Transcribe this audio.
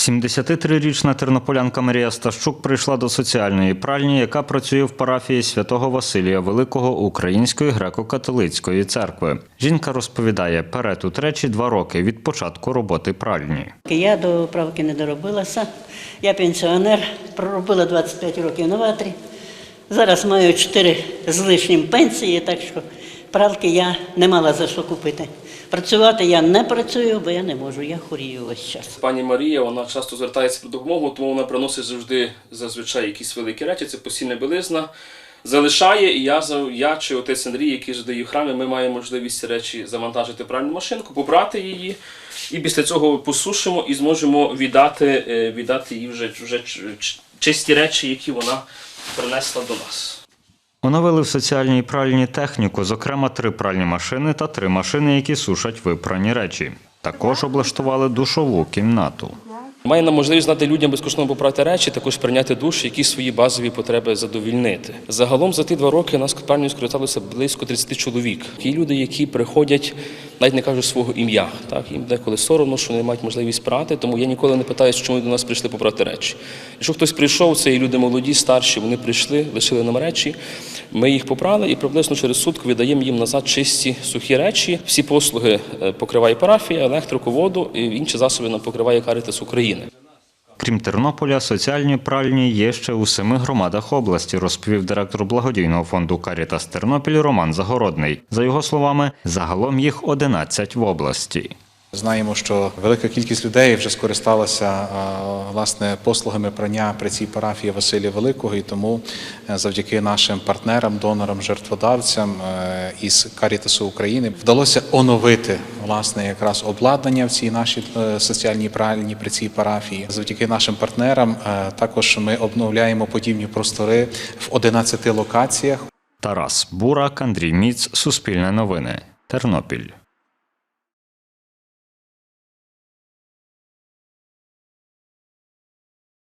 73-річна тернополянка Марія Стащук прийшла до соціальної пральні, яка працює в парафії святого Василія Великого Української греко-католицької церкви. Жінка розповідає, пере тут речі два роки від початку роботи пральні. Я до правки не доробилася. Я пенсіонер, проробила 25 років на. Зараз маю 4 з лишнім пенсії, так що пралки я не мала за що купити. Працювати я не працюю, бо я не можу, я хворію весь час. Пані Марія, вона часто звертається про допомогу, тому вона приносить завжди зазвичай якісь великі речі, це постійна білизна. Залишає, і я, я чи отець Андрій, який задає в храмі, ми маємо можливість речі завантажити пральну машинку, побрати її, і після цього посушимо і зможемо віддати, е, віддати їй вже, вже чисті речі, які вона принесла до нас. Оновили в соціальній пральні техніку, зокрема три пральні машини та три машини, які сушать випрані речі. Також облаштували душову кімнату. Має нам можливість знати людям безкоштовно попрати речі, також прийняти душ, які свої базові потреби задовільнити. Загалом за ті два роки нас компанію скористалося близько 30 чоловік. Ті люди, які приходять, навіть не кажуть свого ім'я. Так їм деколи соромно, що не мають можливість прати, тому я ніколи не питаюся, чому до нас прийшли попрати речі. Якщо хтось прийшов, це і люди молоді, старші, вони прийшли, лишили нам речі. Ми їх попрали і приблизно через сутку віддаємо їм назад чисті сухі речі. Всі послуги е, покриває парафія, електрику, воду і інші засоби нам покриває Карітас України. Крім Тернополя, соціальні пральні є ще у семи громадах області, розповів директор благодійного фонду Карітас Тернопіль Роман Загородний. За його словами, загалом їх 11 в області. Знаємо, що велика кількість людей вже скористалася власне послугами прання при цій парафії Василія Великого, і тому е, завдяки нашим партнерам, донорам, жертводавцям е, із Карітасу України вдалося оновити власне якраз обладнання в цій нашій е, соціальній пральні при цій парафії. Завдяки нашим партнерам е, також ми обновляємо подібні простори в 11 локаціях. Тарас Бурак, Андрій Міц, Суспільне новини, Тернопіль.